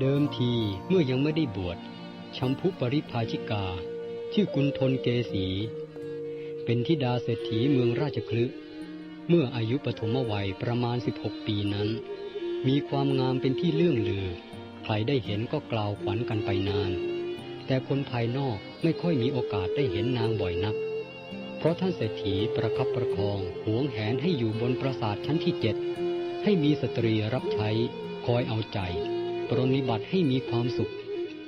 เดิมทีเมื่อยังไม่ได้บวชชัมพุปริภาชิกา ชื่อกุณฑลเกษี เป็นธิดาเศรษฐีเมืองราชคลึเมื่ออายุปฐมวัยประมาณ 16 ปีนั้น มีความงามเป็นที่เลื่องลือ ใครได้เห็นก็กล่าวขวัญกันไปนาน แต่คนภายนอกไม่ค่อยมีโอกาสได้เห็นนางบ่อยนัก เพราะท่านเศรษฐีประคับประคองหวงแหนให้อยู่บนปราสาทชั้นที่เจ็ดให้มีสตรีรับใช้คอยเอาใจ ปรนนิบัติให้มีความสุข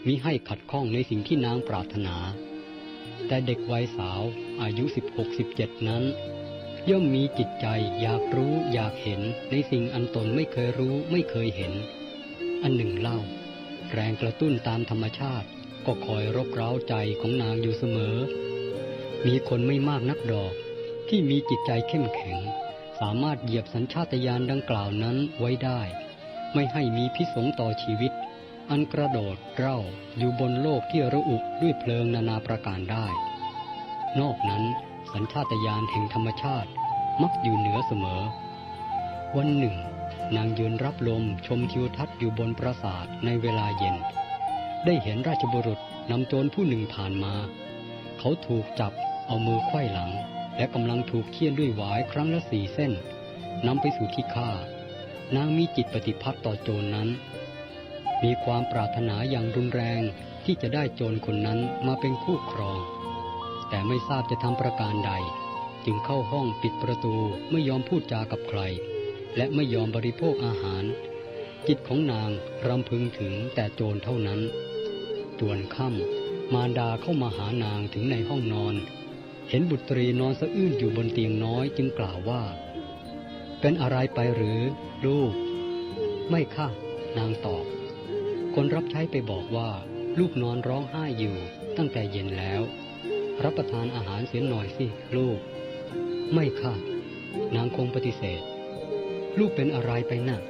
มิให้ขัดข้องในสิ่งที่นางปรารถนา แต่เด็กวัยสาวอายุ 16-17 นั้น ย่อมมีจิตใจอยากรู้อยากเห็นในสิ่งอันตนไม่เคยรู้ไม่เคยเห็น อันหนึ่งเล่า แรงกระตุ้นตามธรรมชาติก็คอยรบเร้าใจของนางอยู่เสมอ มีคนไม่มากนักดอกที่มีจิตใจเข้มแข็ง สามารถเหยียบสัญชาตญาณดังกล่าวนั้นไว้ได้ ไม่ให้มีพิษสงต่อชีวิต อันกระโดดเร่าอยู่บนโลกที่ระอุด้วยเพลิงนานาประการได้ นอกนั้นสัญชาตญาณแห่งธรรมชาติมักอยู่เหนือเสมอ วันหนึ่ง นางยืนรับลมชมทิวทัศน์อยู่บนปราสาทในเวลาเย็น ได้เห็นราชบุรุษนำโจรผู้หนึ่งผ่านมา เขาถูกจับเอามือไขว้หลัง และกำลังถูกเคี่ยนด้วยหวายครั้งละสี่เส้นนำไปสู่ที่ฆ่า นางมีจิตปฏิพัทธ์ต่อโจรนนั้น มีความปรารถนาอย่างรุนแรงที่จะได้โจรคนนั้นมาเป็นคู่ครอง แต่ไม่ทราบจะทำประการใด จึงเข้าห้องปิดประตูไม่ยอมพูดจากับใคร และไม่ยอมบริโภคอาหาร จิตของนางรำพึงถึงแต่โจรเท่านั้นจวนค่ำมารดาเข้ามาหานางถึงในห้องนอน เห็นบุตรีนอนสะอื้นอยู่บนเตียงน้อยจึงกล่าวว่า เป็นอะไรไปหรือลูก ไม่ค่ะ นางตอบ คนรับใช้ไปบอกว่า ลูกนอนร้องไห้อยู่ตั้งแต่เย็นแล้ว รับประทานอาหารเสียหน่อยสิลูก ไม่ค่ะ นางคงปฏิเสธ ลูกเป็นอะไรไปนะ่ะ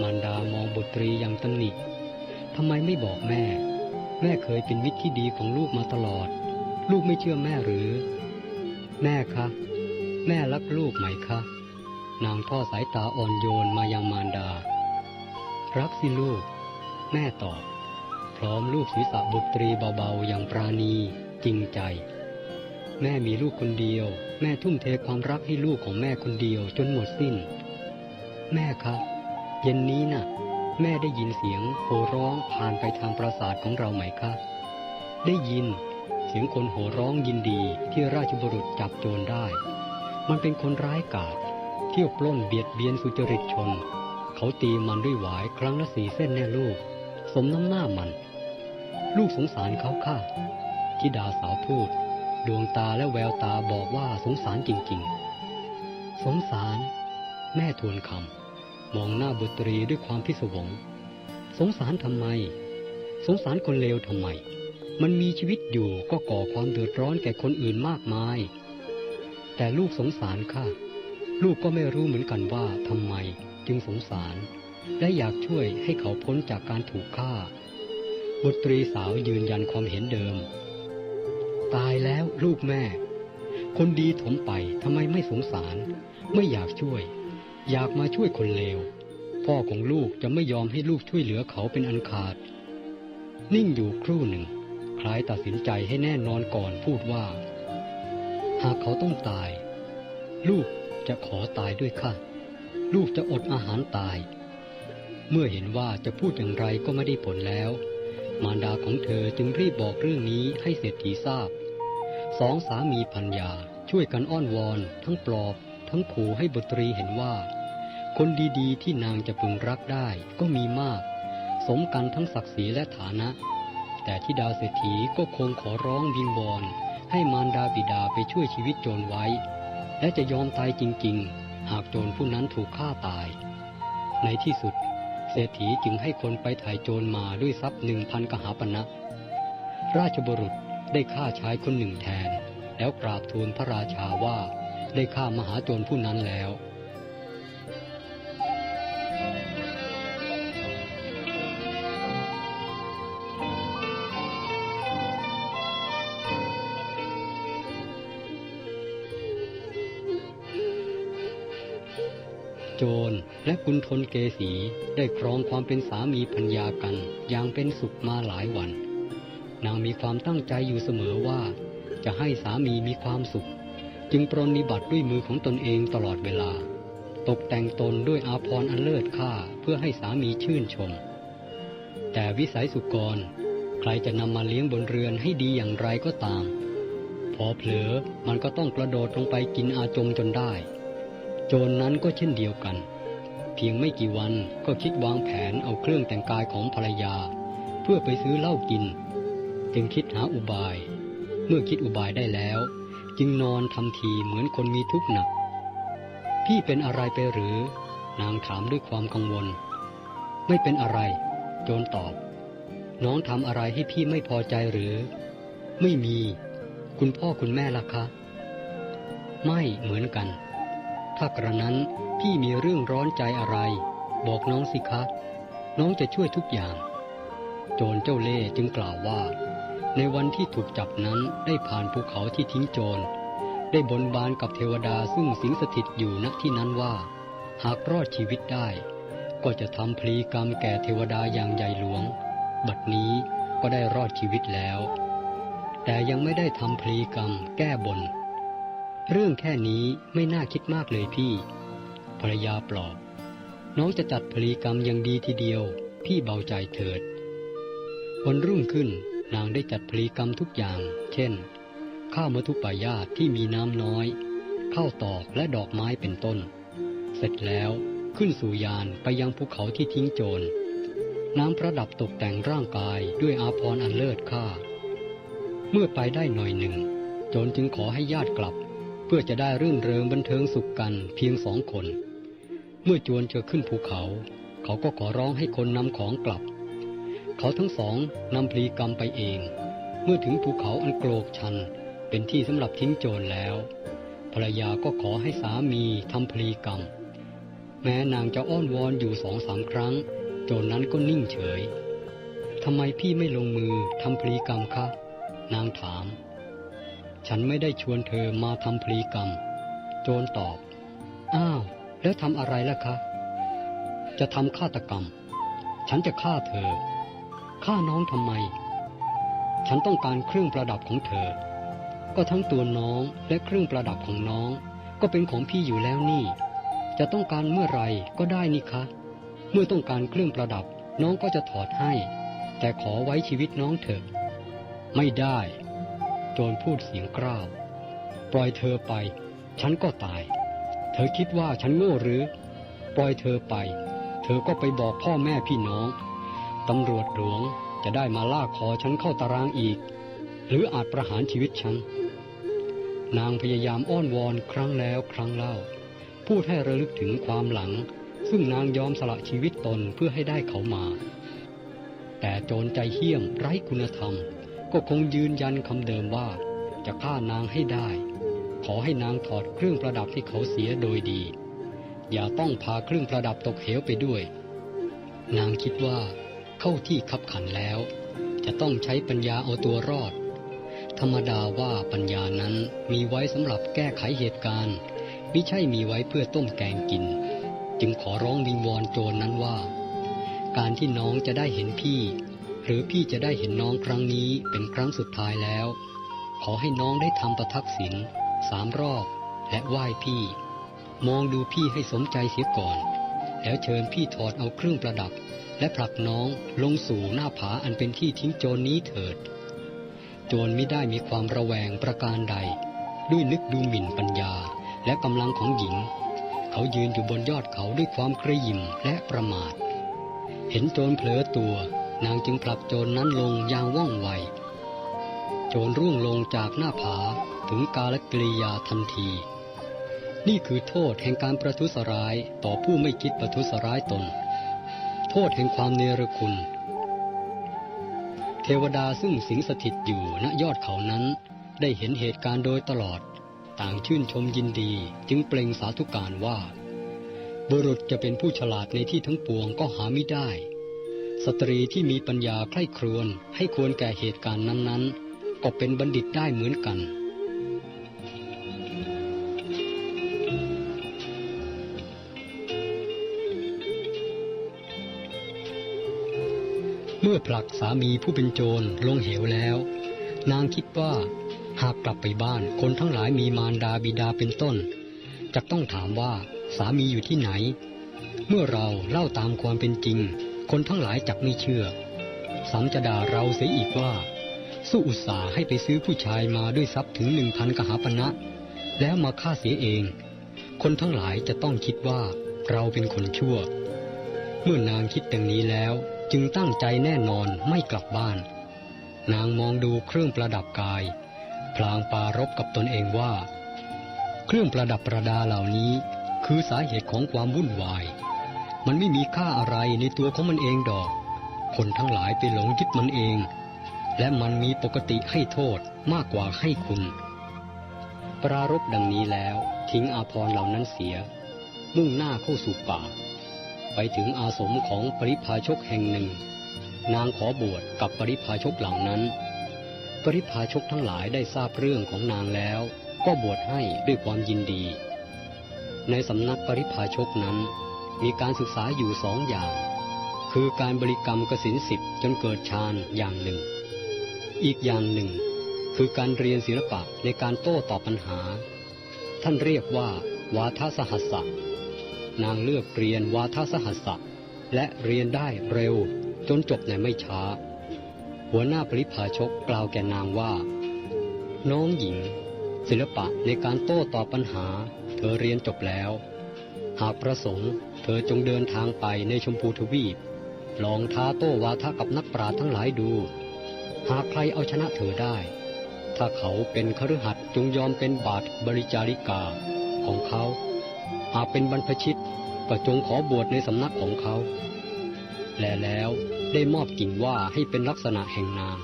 มารดามองบุตรีอย่างตำหนิทำไมไม่บอกแม่ แม่เคยเป็นมิตรที่ดีของลูกมาตลอด ลูกไม่เชื่อแม่หรือ แม่คะ แม่รักลูกไหมคะ นางทอดสายตาอ่อนโยนมายังมารดา รักสิลูก แม่ตอบ พร้อมลูกศีรษะบุตรีเบาๆอย่างปราณีจริงใจ แม่มีลูกคนเดียว แม่ทุ่มเทความรักให้ลูกของแม่คนเดียวจนหมดสิ้น แม่ครับ เย็นนี้น่ะ แม่ได้ยินเสียงโห่ร้องผ่านไปทางปราสาทของเราไหมคะได้ยินเสียงคนโห่ร้องยินดีที่ราชบุรุษจับโจรได้ มันเป็นคนร้ายกาจ เที่ยวปล้นเบียดเบียนสุจริตชน เขาตีมันด้วยหวายครั้งละสี่เส้นแน่ลูก สมน้ำหน้ามัน ลูกสงสารเขาค่ะทิดาสาวพูด ดวงตาและแววตาบอกว่าสงสารจริงๆ สงสาร แม่ทวนคำมองหน้าบุตรีด้วยความพิศวง สงสารทำไม สงสารคนเลวทำไม มันมีชีวิตอยู่ก็ก่อความเดือดร้อนแก่คนอื่นมากมาย แต่ลูกสงสารค่ะ ลูกก็ไม่รู้เหมือนกันว่าทำไมจึงสงสาร และอยากช่วยให้เขาพ้นจากการถูกฆ่า บุตรีสาวยืนยันความเห็นเดิม ตายแล้วลูกแม่ คนดีถมไปทำไมไม่สงสาร ไม่อยากช่วย อยากมาช่วยคนเลว พ่อของลูกจะไม่ยอมให้ลูกช่วยเหลือเขาเป็นอันขาด นิ่งอยู่ครู่หนึ่ง คล้ายตัดสินใจให้แน่นอนก่อนพูดว่า หากเขาต้องตาย ลูก จะขอตายด้วยค่ะลูกจะอดอาหารตาย เมื่อเห็นว่าจะพูดอย่างไรก็ไม่ได้ผลแล้ว มารดาของเธอจึงรีบบอกเรื่องนี้ให้เศรษฐีทราบ สองสามีพัญญาช่วยกันอ้อนวอน ทั้งปลอบ ทั้งขู่ให้บุตรีเห็นว่า คนดีๆ ที่นางจะพึงรักได้ก็มีมาก สมกันทั้งศักดิ์ศรีและฐานะ แต่ที่ดาวเศรษฐีก็คงขอร้องวิงวอนให้มารดาบิดาไปช่วยชีวิตโจรไว้ และจะยอมตายจริงๆ หากโจรผู้นั้นถูกฆ่าตาย ในที่สุด เศรษฐีจึงให้คนไปถ่ายโจรมาด้วยทรัพย์หนึ่งพันกหาปณะราชบุรุษได้ฆ่าชายคนหนึ่งแทน แล้วกราบทูลพระราชาว่าได้ฆ่ามหาโจรผู้นั้นแล้ว โจรและกุณทนเกษีได้ครองความเป็นสามีพัญญากันอย่างเป็นสุขมาหลายวัน นางมีความตั้งใจอยู่เสมอว่า จะให้สามีมีความสุข จึงปรนนิบัติด้วยมือของตนเองตลอดเวลา ตกแต่งตนด้วยอาภรณ์อันเลิศค่าเพื่อให้สามีชื่นชม แต่วิสัยสุกร ใครจะนำมาเลี้ยงบนเรือนให้ดีอย่างไรก็ตาม พอเผลอมันก็ต้องกระโดดลงไปกินอาจมจนได้ โจรนนั้นก็เช่นเดียวกัน เพียงไม่กี่วันก็คิดวางแผนเอาเครื่องแต่งกายของภรรยา เพื่อไปซื้อเหล้ากิน จึงคิดหาอุบาย เมื่อคิดอุบายได้แล้ว จึงนอนทำทีเหมือนคนมีทุกข์หนัก พี่เป็นอะไรไปหรือ นางถามด้วยความกังวล ไม่เป็นอะไร โจรตอบ น้องทำอะไรให้พี่ไม่พอใจหรือ ไม่มี คุณพ่อคุณแม่ล่ะคะ ไม่เหมือนกัน ถ้ากระนั้นพี่มีเรื่องร้อนใจอะไร บอกน้องสิคะ น้องจะช่วยทุกอย่าง โจรเจ้าเล่จึงกล่าวว่า ในวันที่ถูกจับนั้นได้ผ่านภูเขาที่ทิ้งโจร ได้บนบานกับเทวดาซึ่งสิงสถิตอยู่ณที่นั้นว่า หากรอดชีวิตได้ ก็จะทำพลีกรรมแก่เทวดาอย่างใหญ่หลวง บัดนี้ก็ได้รอดชีวิตแล้ว แต่ยังไม่ได้ทำพลีกรรมแก้บน เรื่องแค่นี้ไม่น่าคิดมากเลยพี่ ภรรยาปลอบ น้องจะจัดพลีกรรมอย่างดีทีเดียว พี่เบาใจเถิด วันรุ่งขึ้นนางได้จัดพลีกรรมทุกอย่าง เช่น ข้าวมัทุปายาตที่มีน้ำน้อย ข้าวตอกและดอกไม้เป็นต้น เสร็จแล้วขึ้นสู่ยานไปยังภูเขาที่ทิ้งโจร น้ำประดับตกแต่งร่างกายด้วยอาภรณ์อันเลิศค่า เมื่อไปได้หน่อยหนึ่ง โจรจึงขอให้ญาติกลับ เพื่อจะได้รื่นเริงบันเทิงสุขกันเพียงสองคน เมื่อจวนจะขึ้นภูเขา เขาก็ขอร้องให้คนนำของกลับ เขาทั้งสองนำพลีกรรมไปเอง เมื่อถึงภูเขาอันโกรกชันเป็นที่สำหรับทิ้งโจรแล้ว ภรรยาก็ขอให้สามีทำพลีกรรม แม้นางจะอ้อนวอนอยู่สองสามครั้ง โจรนนั้นก็นิ่งเฉยทำไมพี่ไม่ลงมือทำพลีกรรมคะ นางถาม ฉันไม่ได้ชวนเธอมาทำพลีกรรม โจรตอบ อ้าว แล้วทำอะไรล่ะคะ จะทำฆาตกรรม ฉันจะฆ่าเธอ ฆ่าน้องทำไม ฉันต้องการเครื่องประดับของเธอ ก็ทั้งตัวน้องและเครื่องประดับของน้อง ก็เป็นของพี่อยู่แล้วนี่ จะต้องการเมื่อไหร่ก็ได้นี่คะ เมื่อต้องการเครื่องประดับ น้องก็จะถอดให้ แต่ขอไว้ชีวิตน้องเถอะ ไม่ได้ จรพูดเสียงกร้าว ปล่อยเธอไป ฉันก็ตาย เธอคิดว่าฉันโง่หรือ ปล่อยเธอไป เธอก็ไปบอกพ่อแม่พี่น้อง ตำรวจหลวงจะได้มาล่าคอฉันเข้าตารางอีก หรืออาจประหารชีวิตฉัน นางพยายามอ้อนวอนครั้งแล้วครั้งเล่า พูดให้ระลึกถึงความหลัง ซึ่งนางยอมสละชีวิตตนเพื่อให้ได้เขามา แต่โจรใจเหี้ยมไร้คุณธรรม ก็คงยืนยันคำเดิมว่า จะฆ่านางให้ได้ ขอให้นางถอดเครื่องประดับที่เขาเสียโดยดี อย่าต้องพาเครื่องประดับตกเหวไปด้วย นางคิดว่า เข้าที่ขับขันแล้ว จะต้องใช้ปัญญาเอาตัวรอด ธรรมดาว่าปัญญานั้นมีไว้สำหรับแก้ไขเหตุการณ์มิใช่มีไว้เพื่อต้มแกงกิน จึงขอร้องวิงวอนโจรนั้นว่า การที่น้องจะได้เห็นพี่ หรือพี่จะได้เห็นน้องครั้งนี้เป็นครั้งสุดท้ายแล้ว ขอให้น้องได้ทำประทักษิณสามรอบและไหว้พี่ มองดูพี่ให้สมใจเสียก่อน แล้วเชิญพี่ถอดเอาเครื่องประดับ และผลักน้องลงสู่หน้าผาอันเป็นที่ทิ้งโจรนี้เถิด โจรไม่ได้มีความระแวงประการใด ด้วยนึกดูหมิ่นปัญญาและกำลังของหญิง เขายืนอยู่บนยอดเขาด้วยความกระยิมและประมาท เห็นโจรเผลอตัว นางจึงผลักโจรนั้นลงอย่างว่องไว โจรร่วงลงจากหน้าผาถึงกาลกิริยาทันที นี่คือโทษแห่งการประทุษร้ายต่อผู้ไม่คิดประทุษร้ายตน โทษแห่งความเนรคุณ เทวดาซึ่งสิงสถิตอยู่ณยอดเขานั้น ได้เห็นเหตุการณ์โดยตลอด ต่างชื่นชมยินดีจึงเปล่งสาธุการว่า บุรุษจะเป็นผู้ฉลาดในที่ทั้งปวงก็หาไม่ได้ สตรีที่มีปัญญาใคร่ครวญให้ควรแก่เหตุการณ์นั้นๆ ก็เป็นบัณฑิตได้เหมือนกัน เมื่อผลักสามีผู้เป็นโจรลงเหวแล้ว นางคิดว่าหากกลับไปบ้านคนทั้งหลายมีมารดาบิดาเป็นต้นจะต้องถามว่าสามีอยู่ที่ไหน เมื่อเราเล่าตามความเป็นจริง คนทั้งหลายจักไม่เชื่อสัมจะด่าเราเสียอีกว่า สู้อุตสาห์ให้ไปซื้อผู้ชายมาด้วยทรัพย์ถึงหนึ่งพันกหาปณะแล้วมาฆ่าเสียเอง คนทั้งหลายจะต้องคิดว่าเราเป็นคนชั่ว เมื่อนางคิดดังนี้แล้วจึงตั้งใจแน่นอนไม่กลับบ้าน นางมองดูเครื่องประดับกาย พลางปารบกับตนเองว่า เครื่องประดับประดาเหล่านี้ คือสาเหตุของความวุ่นวาย มันไม่มีค่าอะไรในตัวของมันเองดอก คนทั้งหลายไปหลงยึดมันเอง และมันมีปกติให้โทษมากกว่าให้คุณ ปรารบดังนี้แล้วทิ้งอาภรเหล่านั้นเสีย มุ่งหน้าเข้าสู่ป่า ไปถึงอาสมของปริพาชกแห่งหนึ่ง นางขอบวชกับปริพาชกเหล่านั้น ปริพาชกทั้งหลายได้ทราบเรื่องของนางแล้ว ก็บวชให้ด้วยความยินดี ในสำนักปริพาชกนั้น มีการศึกษาอยู่สองอย่าง คือการบริกรรมกสินสิบจนเกิดฌานอย่างหนึ่ง อีกอย่างหนึ่ง คือการเรียนศิลปะในการโต้ตอบปัญหา ท่านเรียกว่า วาทสหัสสะนางเลือกเรียนวาทสหัสสะและเรียนได้เร็วจนจบในไม่ช้า หัวหน้าปริพาชกกล่าวแก่นางว่า น้องหญิง ศิลปะในการโต้ตอบปัญหา เธอเรียนจบแล้ว หากประสงค์ เธอจงเดินทางไปในชมพูทวีป ลองท้าโต้วาทะกับนักปราชญ์ทั้งหลายดู หากใครเอาชนะเธอได้ ถ้าเขาเป็นคฤหัสถ์จงยอมเป็นบาทบริจาริกาของเขา หากเป็นบรรพชิตก็จงขอบวชในสำนักของเขา และแล้วได้มอบกิ่งว่าให้เป็นลักษณะแห่งนาง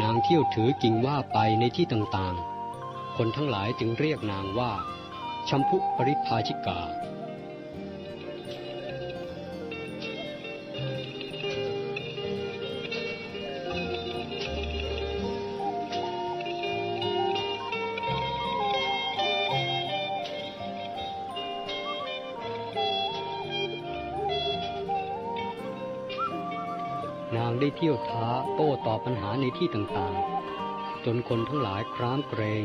นางเที่ยวถือกิ่งว่าไปในที่ต่างๆ คนทั้งหลายจึงเรียกนางว่า ชัมพุปริภาชิกา นางได้เที่ยวท้าโต้ตอบปัญหาในที่ต่างๆ จนคนทั้งหลายคร้ามเกรง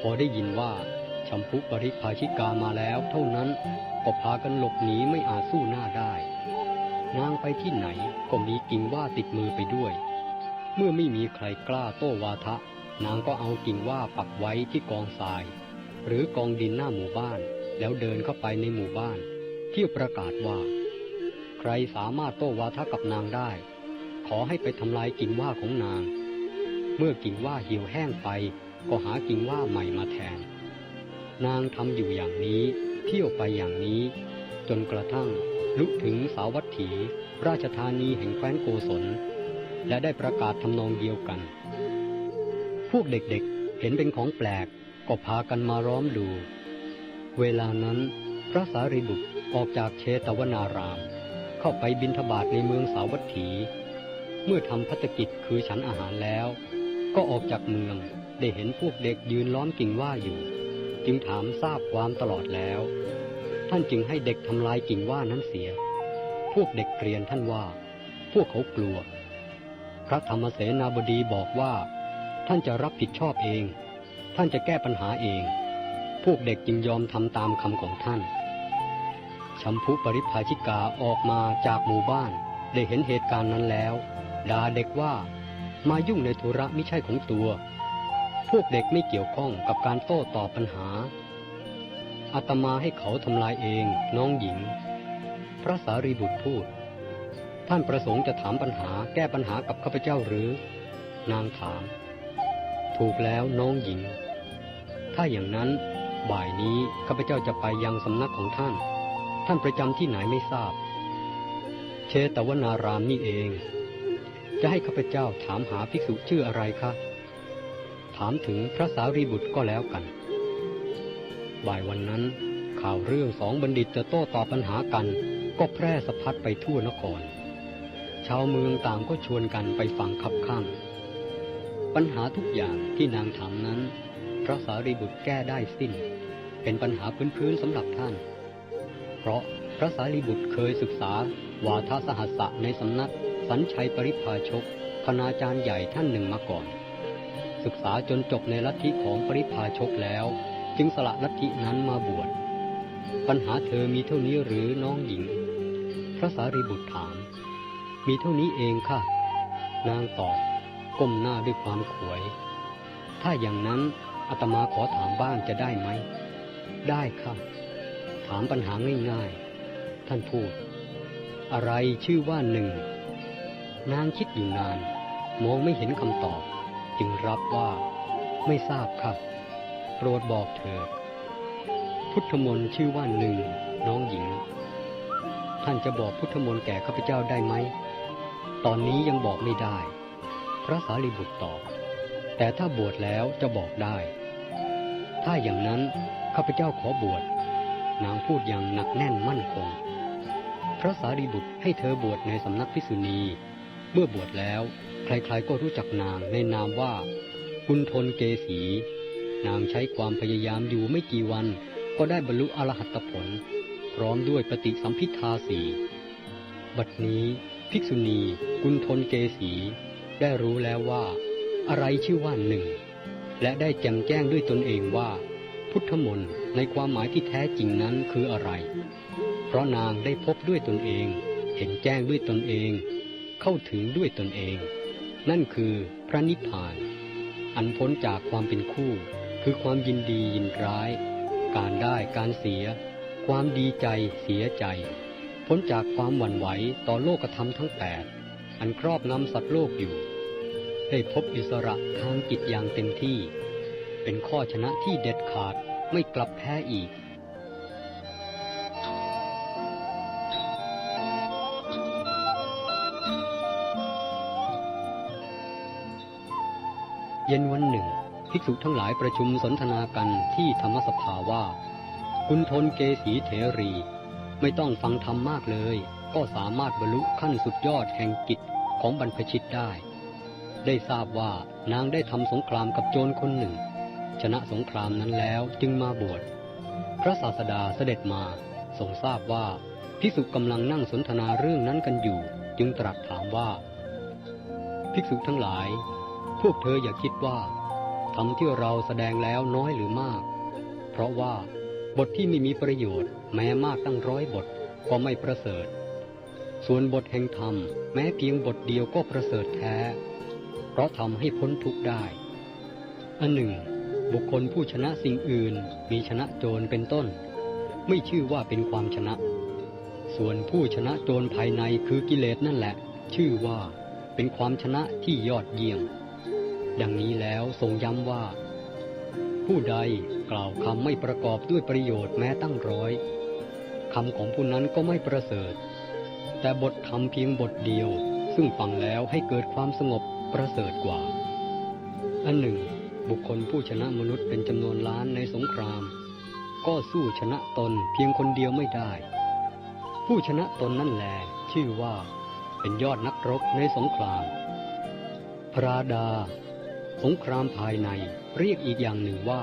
พอได้ยินว่า ชัมพุปริภาชิกามาแล้ว เท่านั้นก็พากันหลบหนีไม่อาจสู้หน้าได้ นางไปที่ไหนก็มีกิ่งว่าติดมือไปด้วย เมื่อไม่มีใครกล้าโต้วาทะ นางก็เอากิ่งว่าปักไว้ที่กองทราย หรือกองดินหน้าหมู่บ้าน แล้วเดินเข้าไปในหมู่บ้านเที่ยวประกาศว่า ใครสามารถโต้วาทะกับนางได้ ขอให้ไปทำลายกิ่งว่าของนาง เมื่อกิ่งว่าเหี่ยวแห้งไป ก็หากิ่งว่าใหม่มาแทน นางทำอยู่อย่างนี้ เที่ยวไปอย่างนี้ จนกระทั่งลุกถึงสาวัตถี ราชธานีแห่งแคว้นโกศล และได้ประกาศทำนองเดียวกัน พวกเด็กๆเห็นเป็นของแปลกก็พากันมาร้อมดู เวลานั้น พระสารีบุตรออกจากเชตวนาราม เข้าไปบิณฑบาตในเมืองสาวัตถี เมื่อทำพัฒกิจคือฉันอาหารแล้ว ก็ออกจากเมืองได้เห็นพวกเด็กยืนล้อมกิ่งว่าอยู่ จึงถามทราบความตลอดแล้ว ท่านจึงให้เด็กทำลายกิ่งว่านั้นเสีย พวกเด็กเรียนท่านว่า พวกเขากลัว พระธรรมเสนาบดีบอกว่า ท่านจะรับผิดชอบเอง ท่านจะแก้ปัญหาเอง พวกเด็กจึงยอมทำตามคำของท่านชัมพุปริภาชิกาออกมาจากหมู่บ้าน ได้เห็นเหตุการณ์นั้นแล้วด่าเด็กว่ามายุ่งในธุระไม่ใช่ของตัว พวกเด็กไม่เกี่ยวข้องกับการโต้ตอบปัญหาอาตมาให้เขาทำลายเองน้องหญิง พระสารีบุตรพูด ท่านประสงค์จะถามปัญหาแก้ปัญหากับข้าพเจ้าหรือ นางถาม ถูกแล้วน้องหญิง ถ้าอย่างนั้น บ่ายนี้ข้าพเจ้าจะไปยังสำนักของท่าน ท่านประจำที่ไหนไม่ทราบ เชตวนารามนี่เอง จะให้ข้าพเจ้าถามหาภิกษุชื่ออะไรคะ ถามถึงพระสารีบุตรก็แล้วกัน บ่ายวันนั้น ข่าวเรื่องสองบัณฑิตจะโต้ตอบปัญหากัน ก็แพร่สะพัดไปทั่วนคร ชาวเมืองต่างก็ชวนกันไปฟังคับข้าง ปัญหาทุกอย่างที่นางถามนั้น พระสารีบุตรแก้ได้สิ้น เป็นปัญหาพื้นๆสำหรับท่าน เพราะพระสารีบุตรเคยศึกษาวาทสหัสสะในสำนักสัญชัยปริพาชกคณาจารย์ใหญ่ท่านหนึ่งมาก่อน ศึกษาจนจบในลัทธิของปริพาชกแล้ว จึงสละลัทธินั้นมาบวช ปัญหาเธอมีเท่านี้หรือน้องหญิง พระสารีบุตรถาม มีเท่านี้เองค่ะ นางตอบก้มหน้าด้วยความขวย ถ้าอย่างนั้นอาตมาขอถามบ้างจะได้ไหม ได้ค่ะ ถามปัญหาง่ายๆ ท่านพูด อะไรชื่อว่าหนึ่ง นางคิดอยู่นาน มองไม่เห็นคำตอบ จึงรับว่าไม่ทราบค่ะโปรดบอกเถิด พุทธมนต์ชื่อว่าหนึ่งน้องหญิง ท่านจะบอกพุทธมนต์แก่ข้าพเจ้าได้ไหม ตอนนี้ยังบอกไม่ได้ พระสารีบุตรตอบ แต่ถ้าบวชแล้วจะบอกได้ ถ้าอย่างนั้นข้าพเจ้าขอบวช นางพูดอย่างหนักแน่นมั่นคง พระสารีบุตรให้เธอบวชในสำนักพิสุณี เมื่อบวชแล้ว ใครๆก็รู้จักนางในนามว่ากุณทนเกสีนางใช้ความพยายามอยู่ไม่กี่วัน ก็ได้บรรลุอรหัตผล พร้อมด้วยปฏิสัมพิทาสีบัดนี้ภิกษุณีกุณทนเกสีได้รู้แล้วว่า อะไรชื่อว่าหนึ่ง และได้แจำแจ้งด้วยตนเองว่า พุทธมนต์ในความหมายที่แท้จริงนั้นคืออะไร เพราะนางได้พบด้วยตนเอง เห็นแจ้งด้วยตนเอง เข้าถึงด้วยตนเอง นั่นคือพระนิพพาน อันพ้นจากความเป็นคู่ คือความยินดียินร้าย การได้การเสีย ความดีใจเสียใจ พ้นจากความหวั่นไหวต่อโลกธรรมทั้งแปดอันครอบงำสัตว์โลกอยู่ ได้พบอิสระทางจิตอย่างเต็มที่ เป็นข้อชนะที่เด็ดขาดไม่กลับแพ้อีก เย็นวันหนึ่ง ภิกษุทั้งหลายประชุมสนทนากันที่ธรรมสภาว่า คุณทนเกสีเถรี ไม่ต้องฟังธรรมมากเลย ก็สามารถบรรลุขั้นสุดยอดแห่งกิจของบรรพชิตได้ ได้ทราบว่านางได้ทำสงครามกับโจรคนหนึ่ง ชนะสงครามนั้นแล้วจึงมาบวชพระศาสดาเสด็จมาทรงทราบว่าภิกษุกำลังนั่งสนทนาเรื่องนั้นกันอยู่ จึงตรัสถามว่า ภิกษุทั้งหลาย พวกเธออย่าคิดว่าทำที่เราแสดงแล้วน้อยหรือมาก เพราะว่าบทที่ไม่มีประโยชน์ แม้มากตั้งร้อยบทก็ไม่ประเสริฐ ส่วนบทแห่งธรรม แม้เพียงบทเดียวก็ประเสริฐแท้ เพราะทำให้พ้นทุกข์ได้ อันหนึ่ง บุคคลผู้ชนะสิ่งอื่นมีชนะโจรเป็นต้น ไม่ชื่อว่าเป็นความชนะ ส่วนผู้ชนะโจรภายในคือกิเลสนั่นแหละ ชื่อว่าเป็นความชนะที่ยอดเยี่ยม ดังนี้แล้วทรงย้ำว่า ผู้ใดกล่าวคำไม่ประกอบด้วยประโยชน์แม้ตั้งร้อยคำของผู้นั้นก็ไม่ประเสริฐ แต่บทธรรมเพียงบทเดียว ซึ่งฟังแล้วให้เกิดความสงบประเสริฐกว่า อันหนึ่ง บุคคลผู้ชนะมนุษย์เป็นจำนวนล้านในสงคราม ก็สู้ชนะตนเพียงคนเดียวไม่ได้ ผู้ชนะตนนั่นแหละชื่อว่า เป็นยอดนักรบในสงคราม พระดา สงครามภายในเรียกอีกอย่างหนึ่งว่า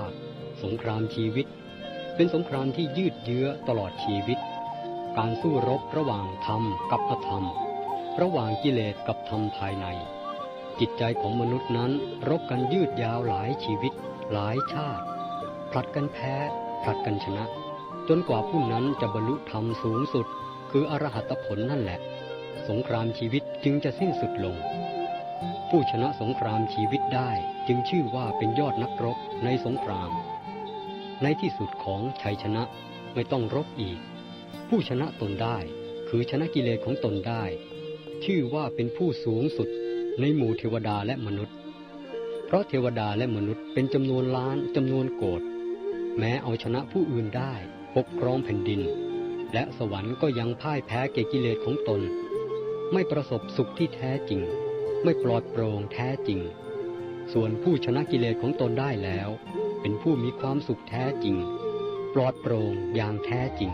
สงครามชีวิต เป็นสงครามที่ยืดเยื้อตลอดชีวิต การสู้รบระหว่างธรรมกับอธรรม ระหว่างกิเลสกับธรรมภายใน จิตใจของมนุษย์นั้นรบกันยืดยาวหลายชีวิต หลายชาติผลัดกันแพ้ผลัดกันชนะ จนกว่าผู้นั้นจะบรรลุธรรมสูงสุด คืออรหัตผลนั่นแหละ สงครามชีวิตจึงจะสิ้นสุดลง ผู้ชนะสงครามชีวิตได้จึงชื่อว่าเป็นยอดนักรบในสงคราม ในที่สุดของชัยชนะไม่ต้องรบอีก ผู้ชนะตนได้คือชนะกิเลสของตนได้ ชื่อว่าเป็นผู้สูงสุดในหมู่เทวดาและมนุษย์ เพราะเทวดาและมนุษย์เป็นจำนวนล้านจำนวนโกดแม้เอาชนะผู้อื่นได้ปกครองแผ่นดิน และสวรรค์ก็ยังพ่ายแพ้แก่กิเลสของตน ไม่ประสบสุขที่แท้จริง ไม่ปลอดโปร่งแท้จริง ส่วนผู้ชนะกิเลสของตนได้แล้ว เป็นผู้มีความสุขแท้จริง ปลอดโปร่งอย่างแท้จริง